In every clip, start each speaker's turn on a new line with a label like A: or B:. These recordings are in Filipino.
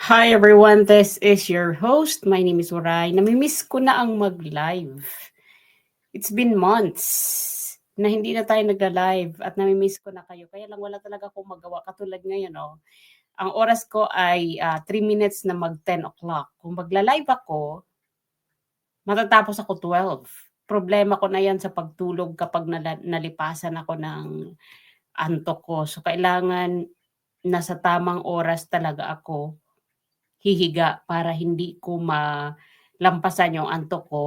A: Hi everyone, this is your host. My name is Waray. Namimiss ko na ang mag-live. It's been months na hindi na tayo nagla-live at namimiss ko na kayo. Kaya lang wala talaga akong magawa. Katulad ngayon, oh. Ang oras ko ay 3 minutes na mag 10 o'clock. Kung magla-live ako, matatapos ako 12. Problema ko na yan sa pagtulog kapag nala- nalipasan ako ng antok ko. So kailangan nasa tamang oras talaga ako hihiga para hindi ko malampasan yung antok ko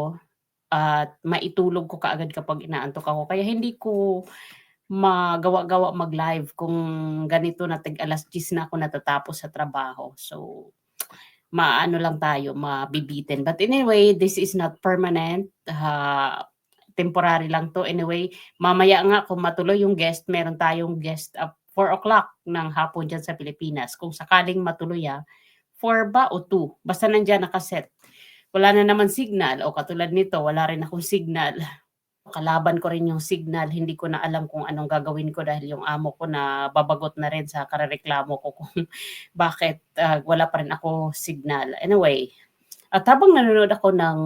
A: at maitulog ko kaagad kapag inaantok ako. Kaya hindi ko magawa-gawa mag-live kung ganito na tig alas 10 na ako natatapos sa trabaho. So, maano lang tayo, mabibitin. But anyway, this is not permanent. Uh, temporary lang to. Anyway, mamaya nga kung matuloy yung guest, meron tayong guest at 4 o'clock ng hapon dyan sa Pilipinas. Kung sakaling matuloy ah, 4 ba o 2? Basta nandyan nakaset. Wala na naman signal o katulad nito, wala rin akong signal. Kalaban ko rin yung signal, hindi ko na alam kung anong gagawin ko dahil yung amo ko na babagot na rin sa karereklamo ko kung bakit uh, wala pa rin ako signal. Anyway, at habang nanonood ako ng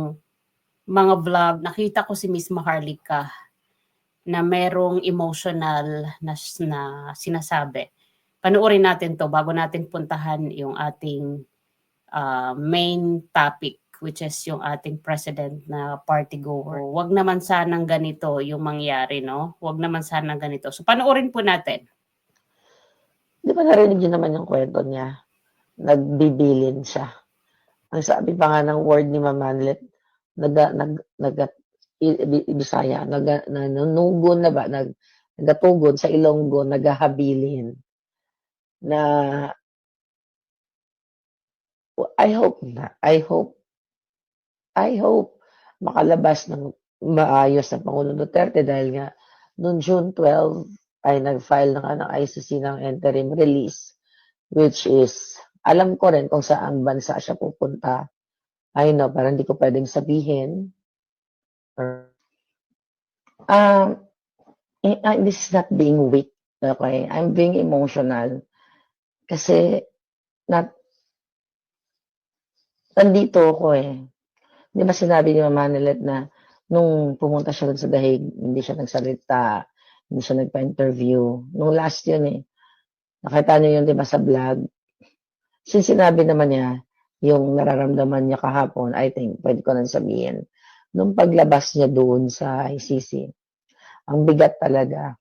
A: mga vlog, nakita ko si Miss Maharlika na merong emotional na, na sinasabi panoorin natin to bago natin puntahan yung ating uh, main topic which is yung ating president na party goer. Huwag naman sanang ganito yung mangyari, no? Huwag naman sanang ganito. So panoorin po natin.
B: Di ba narinig niyo naman yung kwento niya? Nagbibilin siya. Ang sabi pa nga ng word ni Mamanlet, nag, nag, nag, Bisaya, nag, nanunugon na ba? Nag, nagatugod sa Ilonggo, nagahabilin na I hope na, I hope, I hope makalabas ng maayos ng Pangulong Duterte dahil nga noong June 12 ay nag-file ng ano, ICC ng interim release which is alam ko rin kung saan bansa siya pupunta. I know, parang hindi ko pwedeng sabihin. Um, this is not being weak. Okay? I'm being emotional. Kasi, nat, nandito ako eh. Di ba sinabi ni Mama Nilet na nung pumunta siya sa Dahig, hindi siya nagsalita, hindi siya nagpa-interview. Nung last yun eh. Nakita niyo yun, di ba, sa vlog. Since sinabi naman niya, yung nararamdaman niya kahapon, I think, pwede ko nang sabihin, nung paglabas niya doon sa ICC, ang bigat talaga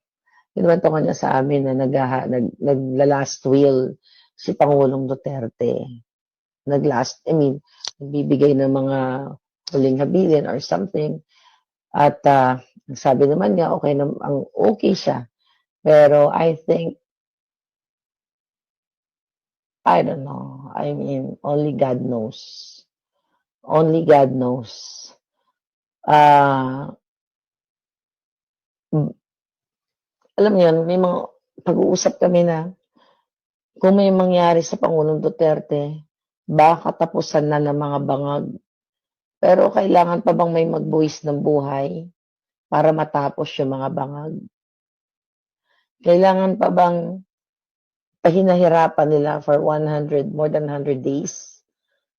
B: kinuwento ko niya sa amin na nag, nag, nagla-last will si Pangulong Duterte. Nag-last, I mean, nagbibigay ng mga huling habilin or something. At uh, sabi naman niya, okay, na, ang okay siya. Pero I think, I don't know. I mean, only God knows. Only God knows. Uh, alam niyo may mga pag-uusap kami na kung may mangyari sa Pangulong Duterte, baka tapusan na ng mga bangag. Pero kailangan pa bang may magbuwis ng buhay para matapos yung mga bangag? Kailangan pa bang pahinahirapan nila for 100, more than 100 days?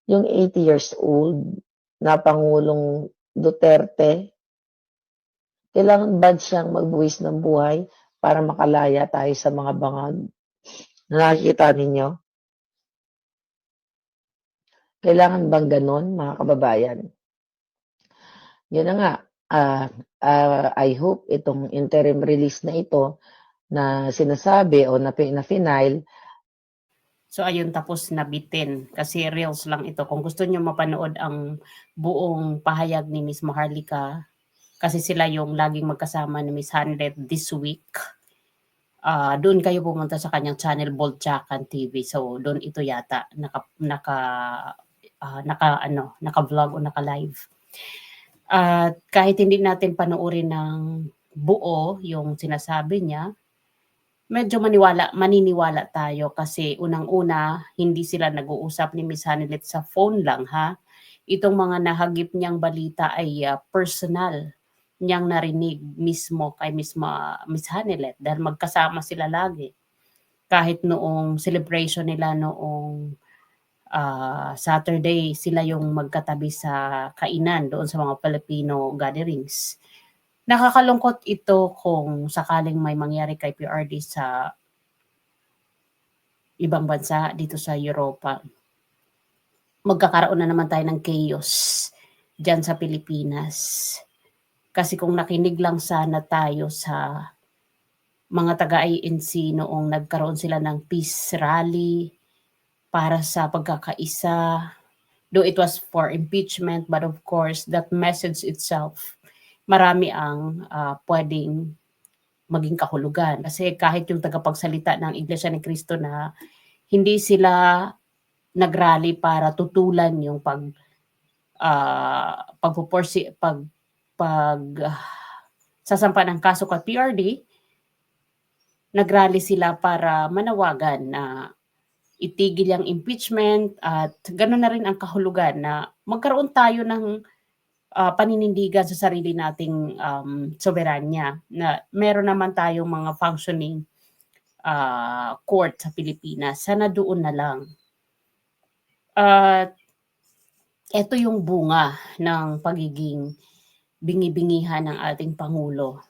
B: Yung 80 years old na Pangulong Duterte, kailangan ba siyang magbuwis ng buhay para makalaya tayo sa mga bangag na nakikita ninyo? Kailangan bang ganon, mga kababayan? Yun na nga, uh, uh, I hope itong interim release na ito na sinasabi o na, na final
A: So ayun tapos nabitin kasi reels lang ito. Kung gusto niyo mapanood ang buong pahayag ni Miss Maharlika kasi sila yung laging magkasama ni Miss Hanlet this week. Uh, doon kayo pumunta sa kanyang channel Bold Chakan TV. So doon ito yata naka naka uh, naka ano, naka-vlog o naka-live. At uh, kahit hindi natin panoorin ng buo yung sinasabi niya, medyo maniwala, maniniwala tayo kasi unang-una, hindi sila nag-uusap ni Miss Hanelet sa phone lang ha. Itong mga nahagip niyang balita ay uh, personal niyang narinig mismo kay Miss, Ma, Miss Hanelet dahil magkasama sila lagi. Kahit noong celebration nila noong ah, Saturday sila yung magkatabi sa kainan doon sa mga Filipino gatherings. Nakakalungkot ito kung sakaling may mangyari kay PRD sa ibang bansa dito sa Europa. Magkakaroon na naman tayo ng chaos dyan sa Pilipinas. Kasi kung nakinig lang sana tayo sa mga taga-INC noong nagkaroon sila ng peace rally para sa pagkakaisa, though it was for impeachment, but of course, that message itself, marami ang ah, pwedeng maging kahulugan. Kasi kahit yung tagapagsalita ng Iglesia ni Cristo na hindi sila nagrally para tutulan yung pag ah pagpuporsi pag pag ah, sasampa ng kaso kay PRD nagrally sila para manawagan na itigil yung impeachment at gano'n na rin ang kahulugan na magkaroon tayo ng ah, paninindigan sa sarili nating um, soberanya na meron naman tayong mga functioning ah, court sa Pilipinas. Sana doon na lang. At ito yung bunga ng pagiging bingi-bingihan ng ating Pangulo.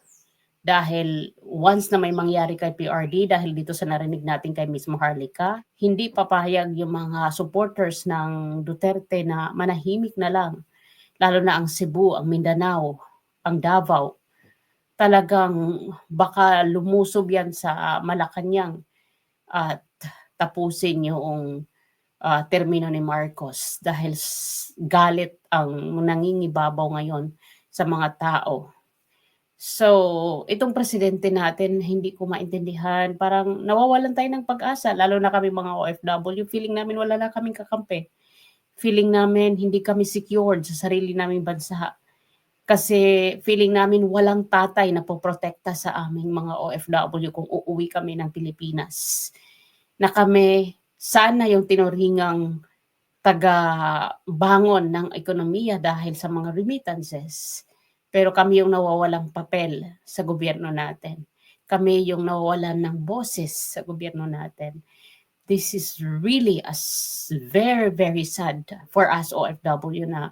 A: Dahil once na may mangyari kay PRD, dahil dito sa narinig natin kay Ms. Maharlika, hindi papahayag yung mga supporters ng Duterte na manahimik na lang. Lalo na ang Cebu, ang Mindanao, ang Davao. Talagang baka lumusob yan sa Malacanang at tapusin yung ah, termino ni Marcos dahil galit ang nangingibabaw ngayon sa mga tao. So, itong presidente natin, hindi ko maintindihan. Parang nawawalan tayo ng pag-asa, lalo na kami mga OFW. Feeling namin wala na kaming kakampi. Feeling namin hindi kami secured sa sarili naming bansa. Kasi feeling namin walang tatay na poprotekta sa aming mga OFW kung uuwi kami ng Pilipinas. Na kami, sana yung tinuringang taga-bangon ng ekonomiya dahil sa mga remittances. Pero kami yung nawawalang papel sa gobyerno natin. Kami yung nawawalan ng boses sa gobyerno natin. This is really a very, very sad for us OFW na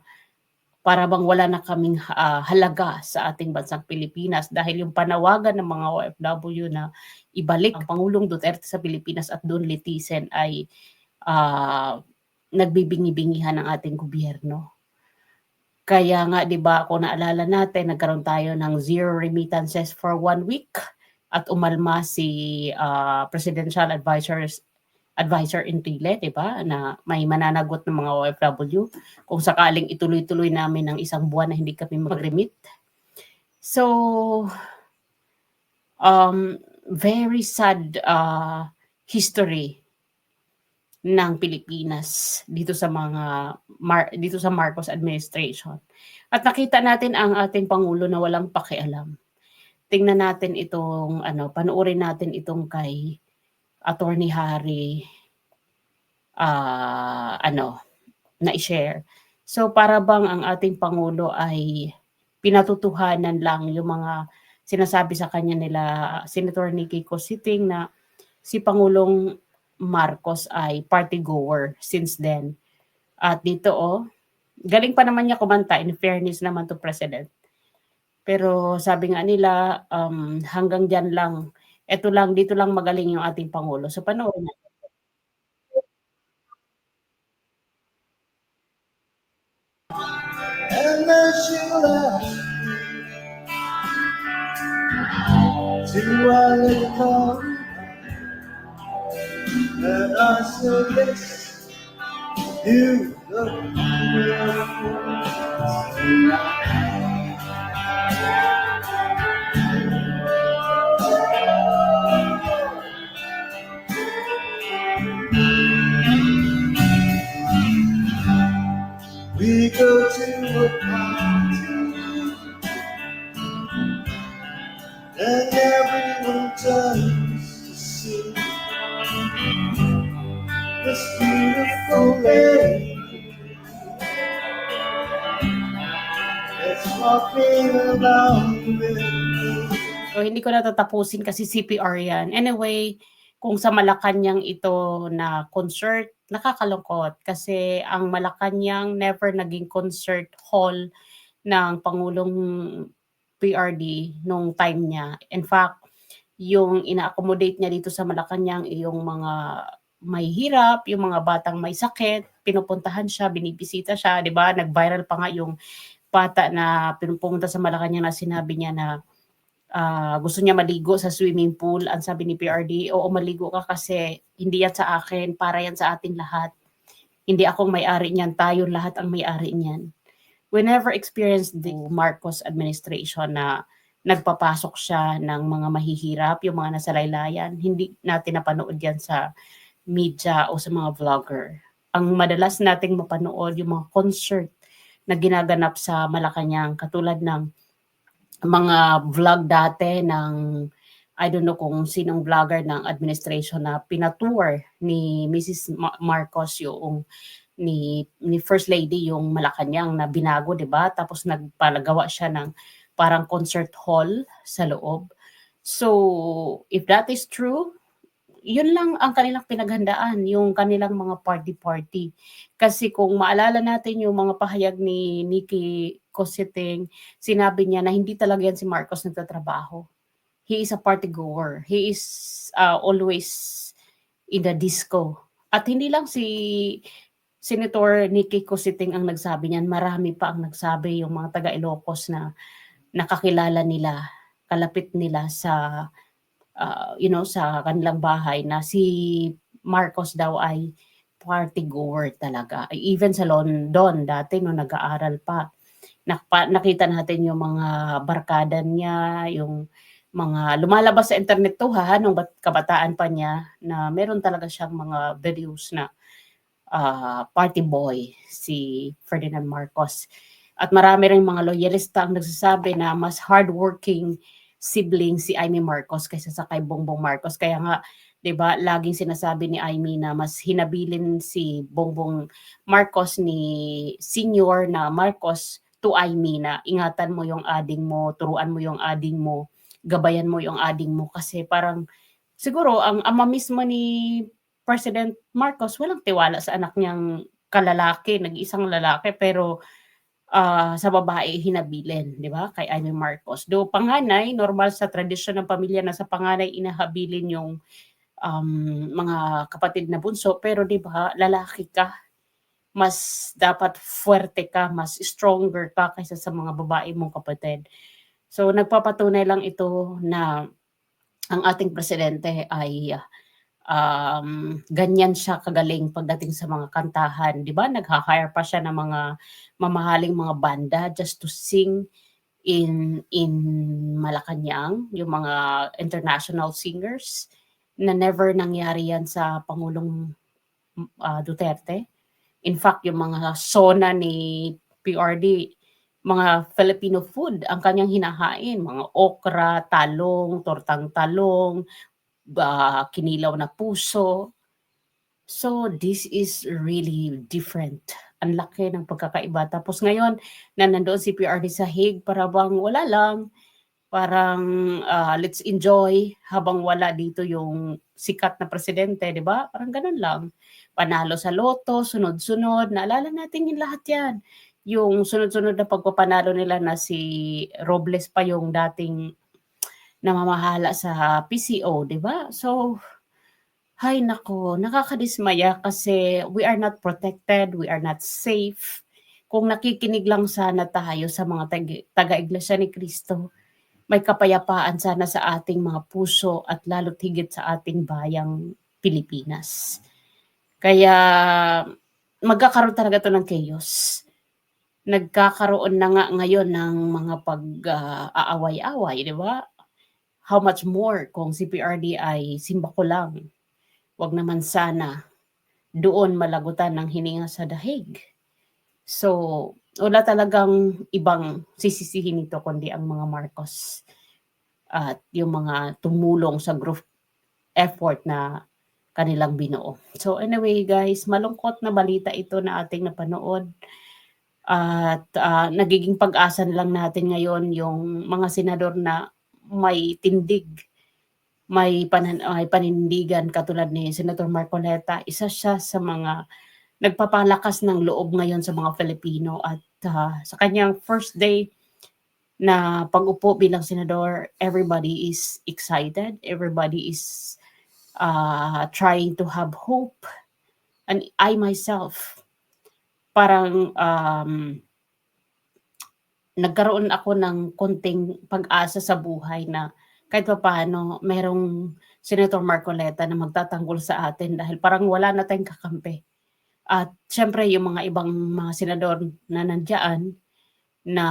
A: para bang wala na kaming ah, halaga sa ating bansang Pilipinas dahil yung panawagan ng mga OFW na ibalik ang Pangulong Duterte sa Pilipinas at doon litisin ay ah, nagbibingi-bingihan ng ating gobyerno. Kaya nga, di ba, kung naalala natin, nagkaroon tayo ng zero remittances for one week at umalma si ah, Presidential Advisors advisor in Chile, di ba, na may mananagot ng mga OFW kung sakaling ituloy-tuloy namin ng isang buwan na hindi kami mag-remit. So, um, very sad ah, history ng Pilipinas dito sa mga Mar- dito sa Marcos administration. At nakita natin ang ating pangulo na walang pakialam. Tingnan natin itong ano, panoorin natin itong kay Attorney Harry ah ano na i-share. So para bang ang ating pangulo ay pinatutuhanan lang yung mga sinasabi sa kanya nila Senator Nikki Cositing na si Pangulong Marcos ay party goer since then. At dito oh, galing pa naman niya kumanta in fairness naman to President. Pero sabi nga nila um, hanggang diyan lang, eto lang dito lang magaling yung ating pangulo. So panoorin natin.
C: And then she left to a little And I said, yes, you look beautiful tonight. We go to a party and everyone turns lady that's walking around with me.
A: So hindi ko natatapusin kasi CPR yan. Anyway, kung sa Malacanang ito na concert nakakalungkot kasi ang Malacanang never naging concert hall ng Pangulong PRD nung time niya. In fact, yung ina-accommodate niya dito sa Malacanang yung mga may hirap, yung mga batang may sakit, pinupuntahan siya, binibisita siya, 'di ba? Nag-viral pa nga yung bata na pinupunta sa Malacanang na sinabi niya na ah, gusto niya maligo sa swimming pool. Ang sabi ni PRD, oo maligo ka kasi hindi yan sa akin, para yan sa ating lahat. Hindi akong may-ari niyan, tayo lahat ang may-ari niyan. We never experienced the Marcos administration na nagpapasok siya ng mga mahihirap, yung mga nasa laylayan. Hindi natin napanood yan sa media o sa mga vlogger. Ang madalas nating mapanood yung mga concert na ginaganap sa Malacanang katulad ng mga vlog dati ng I don't know kung sinong vlogger ng administration na pinatour ni Mrs. Ma- Marcos yung ni ni First Lady yung Malacanang na binago, 'di ba? Tapos nagpalagawa siya ng parang concert hall sa loob. So, if that is true, yun lang ang kanilang pinaghandaan, yung kanilang mga party-party. Kasi kung maalala natin yung mga pahayag ni Nikki Cositing, sinabi niya na hindi talaga yan si Marcos nagtatrabaho. He is a party goer. He is uh, always in the disco. At hindi lang si Senator Nikki Cositing ang nagsabi niyan, marami pa ang nagsabi yung mga taga Ilocos na nakakilala nila, kalapit nila sa uh, you know sa kanilang bahay na si Marcos daw ay party goer talaga. Even sa London dati nung nag-aaral pa, nakpa, nakita natin yung mga barkada niya, yung mga lumalabas sa internet to ha, nung bat- kabataan pa niya na meron talaga siyang mga videos na ah, party boy si Ferdinand Marcos. At marami rin mga loyalista ang nagsasabi na mas hardworking sibling si Amy Marcos kaysa sa kay Bongbong Marcos. Kaya nga, 'di ba, laging sinasabi ni Amy na mas hinabilin si Bongbong Marcos ni senior na Marcos to Amy na ingatan mo yung ading mo, turuan mo yung ading mo, gabayan mo yung ading mo kasi parang siguro ang ama mismo ni President Marcos walang tiwala sa anak niyang kalalaki, nag-isang lalaki pero ah, sa babae hinabilin, 'di ba? Kay Amy Marcos. Do panganay, normal sa tradisyon ng pamilya na sa panganay inahabilin yung um, mga kapatid na bunso, pero 'di ba, lalaki ka, mas dapat fuerte ka, mas stronger ka kaysa sa mga babae mong kapatid. So nagpapatunay lang ito na ang ating presidente ay um, ganyan siya kagaling pagdating sa mga kantahan, 'di ba? Nagha-hire pa siya ng mga mamahaling mga banda just to sing in in Malacanang, yung mga international singers na never nangyari yan sa Pangulong ah, Duterte. In fact, yung mga sona ni PRD, mga Filipino food ang kanyang hinahain, mga okra, talong, tortang talong, ba kinilaw na puso. So this is really different. Ang laki ng pagkakaiba. Tapos ngayon, na nandoon si PRD sa Hague, para bang wala lang. Parang ah, let's enjoy habang wala dito yung sikat na presidente, di ba? Parang ganun lang. Panalo sa loto, sunod-sunod. Naalala natin yung lahat yan. Yung sunod-sunod na pagpapanalo nila na si Robles pa yung dating namamahala sa PCO, di ba? So, hay nako, nakakadismaya kasi we are not protected, we are not safe. Kung nakikinig lang sana tayo sa mga tag- taga-iglesia ni Kristo, may kapayapaan sana sa ating mga puso at lalo't higit sa ating bayang Pilipinas. Kaya magkakaroon talaga to ng chaos. Nagkakaroon na nga ngayon ng mga pag-aaway-away, di ba? How much more kung si PRD ay simba ko lang. Wag naman sana doon malagutan ng hininga sa dahig. So, wala talagang ibang sisisihin nito kundi ang mga Marcos at yung mga tumulong sa group effort na kanilang binuo. So anyway guys, malungkot na balita ito na ating napanood. At ah, nagiging pag-asa na lang natin ngayon yung mga senador na may tindig may, panan, may panindigan katulad ni Senator Marcoleta. Isa siya sa mga nagpapalakas ng loob ngayon sa mga Filipino at ah, sa kanyang first day na pag-upo bilang senador, everybody is excited. Everybody is uh, trying to have hope. And I myself, parang um, nagkaroon ako ng konting pag-asa sa buhay na kahit pa paano, merong Senator Marcoleta na magtatanggol sa atin dahil parang wala na tayong kakampi. At syempre, yung mga ibang mga senador na nandiyan na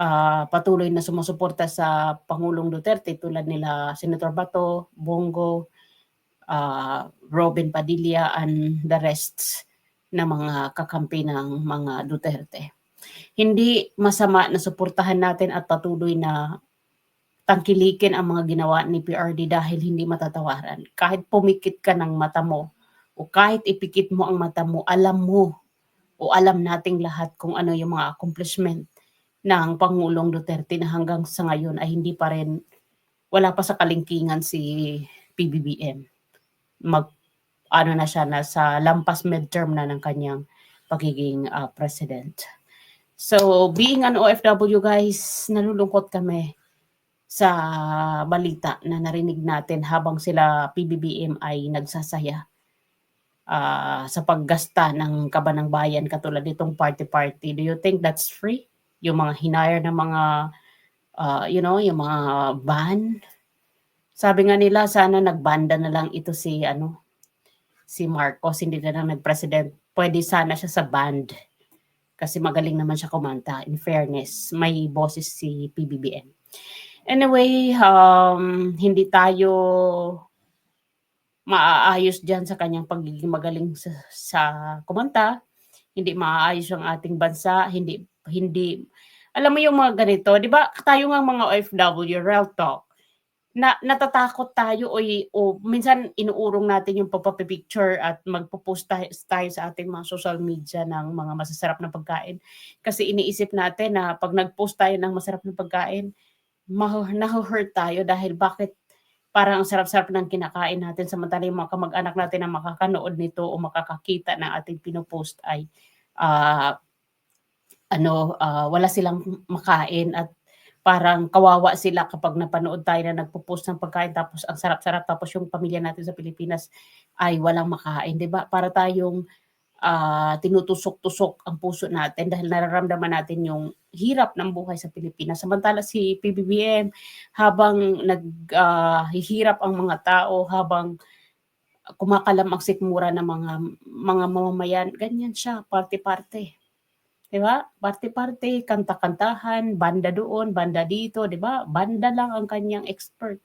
A: ah, patuloy na sumusuporta sa Pangulong Duterte tulad nila Senator Bato, Bongo, ah, Robin Padilla and the rest na mga kakampi ng mga Duterte. Hindi masama na suportahan natin at patuloy na tangkilikin ang mga ginawa ni PRD dahil hindi matatawaran. Kahit pumikit ka ng mata mo o kahit ipikit mo ang mata mo, alam mo o alam nating lahat kung ano yung mga accomplishment ng Pangulong Duterte na hanggang sa ngayon ay hindi pa rin, wala pa sa kalingkingan si PBBM. Mag, ano na siya, nasa lampas midterm na ng kanyang pagiging ah, president. So, being an OFW guys, nalulungkot kami sa balita na narinig natin habang sila PBBM ay nagsasaya ah, sa paggasta ng kaba ng bayan katulad nitong party-party. Do you think that's free? Yung mga hinire ng mga, ah, you know, yung mga ban. Sabi nga nila, sana nagbanda na lang ito si, ano, si Marcos, hindi na lang nag-president. Pwede sana siya sa band. Kasi magaling naman siya kumanta. In fairness, may boses si PBBM. Anyway, um, hindi tayo maaayos dyan sa kanyang pagiging magaling sa, sa kumanta. Hindi maaayos ang ating bansa. Hindi, hindi, alam mo yung mga ganito, di ba tayo nga mga OFW, real talk, na natatakot tayo o, o minsan inuurong natin yung papapicture at magpo-post tayo, sa ating mga social media ng mga masasarap na pagkain. Kasi iniisip natin na pag nag-post tayo ng masarap na pagkain, nahu-hurt tayo dahil bakit parang ang sarap-sarap ng kinakain natin samantala yung mga kamag-anak natin na makakanood nito o makakakita ng ating pinopost ay ah, ano ah, wala silang makain at parang kawawa sila kapag napanood tayo na nagpo-post ng pagkain tapos ang sarap-sarap tapos yung pamilya natin sa Pilipinas ay walang makain, 'di ba? Para tayong ah, tinutusok-tusok ang puso natin dahil nararamdaman natin yung hirap ng buhay sa Pilipinas. Samantala si PBBM habang naghihirap ang mga tao, habang kumakalam ang sikmura ng mga mga mamamayan, ganyan siya, parte-parte. 'Di ba? Parte-parte, kanta-kantahan, banda doon, banda dito, 'di ba? Banda lang ang kanyang expert.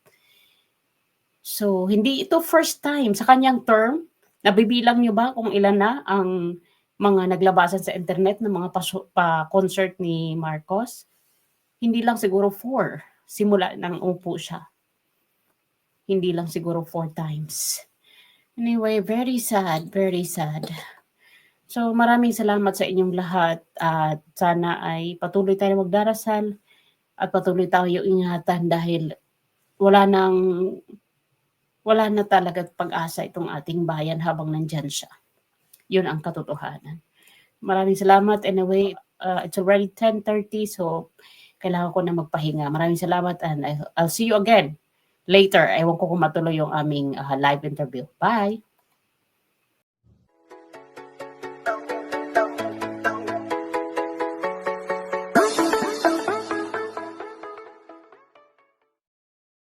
A: So, hindi ito first time sa kanyang term. Nabibilang niyo ba kung ilan na ang mga naglabasan sa internet ng mga paso- pa-concert ni Marcos? Hindi lang siguro four simula nang umupo siya. Hindi lang siguro four times. Anyway, very sad, very sad. So maraming salamat sa inyong lahat at sana ay patuloy tayo magdarasal at patuloy tayo ingatan dahil wala nang wala na talaga pag-asa itong ating bayan habang nandyan siya. Yun ang katotohanan. Maraming salamat. Anyway, uh, it's already 10.30 so kailangan ko na magpahinga. Maraming salamat and I'll see you again later. Ewan ko kung matuloy yung aming uh, live interview. Bye!